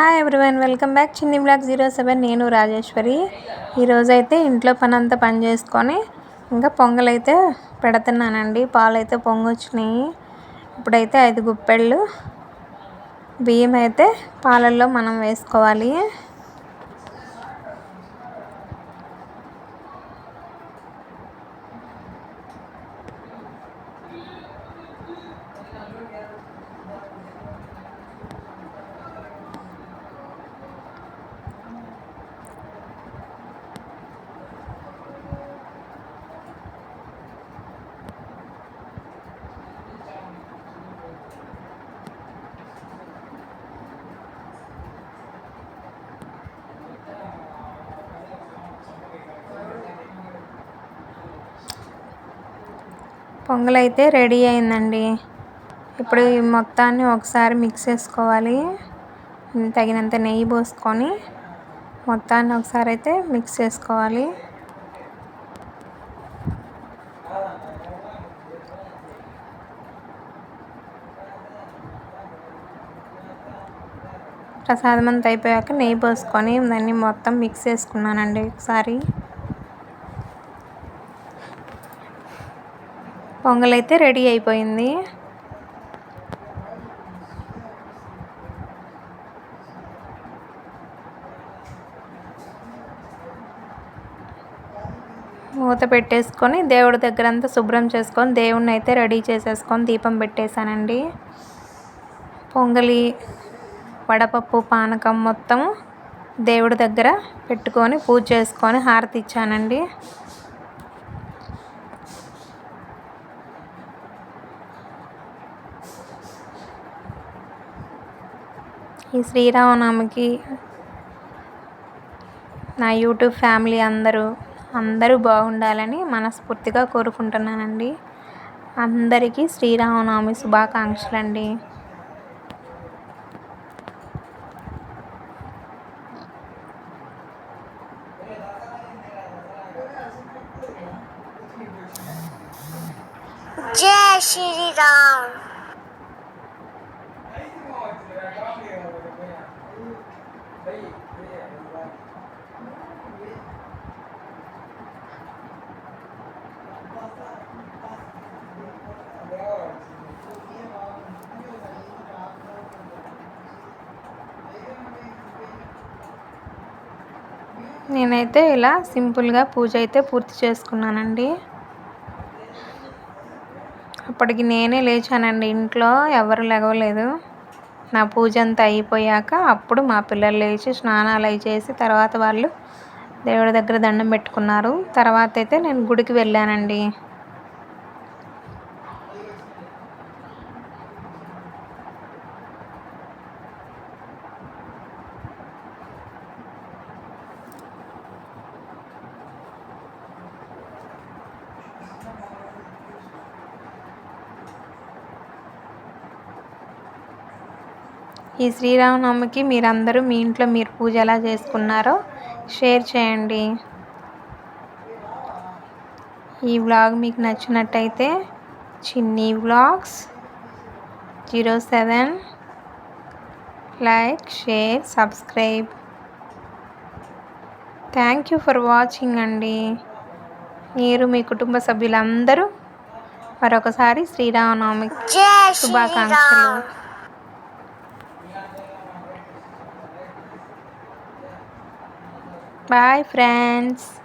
Hi everyone welcome back Chinni vlog zero seven నేను రాజేశ్వరి. ఈరోజు అయితే ఇంట్లో పని అంతా పని చేసుకొని ఇంకా పొంగలైతే అయితే పెడుతున్నానండి. పాలు అయితే పొంగొచ్చినాయి. ఇప్పుడైతే ఐదు గుప్పెళ్ళు. బియ్యం అయితే పాలల్లో మనం వేసుకోవాలి. పొంగల్ అయితే రెడీ అయిందండి. ఇప్పుడు ఈ మొత్తాన్ని ఒకసారి మిక్స్ చేసుకోవాలి. తగినంత నెయ్యి పోసుకొని మొత్తాన్ని ఒకసారి అయితే మిక్స్ చేసుకోవాలి. ప్రసాదం అంతా అయిపోయాక నెయ్యి పోసుకొని దాన్ని మొత్తం మిక్స్ చేసుకున్నానండి ఒకసారి. పొంగల్ అయితే రెడీ అయిపోయింది. మూత పెట్టేసుకొని దేవుడి దగ్గర అంతా శుభ్రం చేసుకొని దేవుణ్ణి అయితే రెడీ చేసేసుకొని దీపం పెట్టేశానండి. పొంగలి వడపప్పు పానకం మొత్తం దేవుడి దగ్గర పెట్టుకొని పూజ చేసుకొని హారతి ఇచ్చానండి. ఈ శ్రీరామనవమికి నా యూట్యూబ్ ఫ్యామిలీ అందరూ అందరూ బాగుండాలని మనస్ఫూర్తిగా కోరుకుంటున్నానండి. అందరికీ శ్రీరామనవమి శుభాకాంక్షలు అండి జై శ్రీరామ్. నేనైతే ఇలా సింపుల్గా పూజ అయితే పూర్తి చేసుకున్నానండి. అప్పటికి నేనే లేచానండి. ఇంట్లో ఎవరు లేవలేదు. నా పూజ అంతా అయిపోయాక అప్పుడు మా పిల్లలు లేచి స్నానాలు అవి చేసి తర్వాత వాళ్ళు దేవుడి దగ్గర దండం పెట్టుకున్నారు. తర్వాత అయితే నేను గుడికి వెళ్ళానండి. ఈ శ్రీరామనవమికి మీరందరూ మీ ఇంట్లో మీరు పూజ ఎలా చేసుకున్నారో షేర్ చేయండి. ఈ వ్లాగ్ మీకు నచ్చినట్టయితే Chinni vlogs zero seven like share subscribe. Thank you for watching అండి. మీరు మీ కుటుంబ సభ్యులందరూ మరొకసారి శ్రీరామనవమి శుభాకాంక్షలు. Bye friends.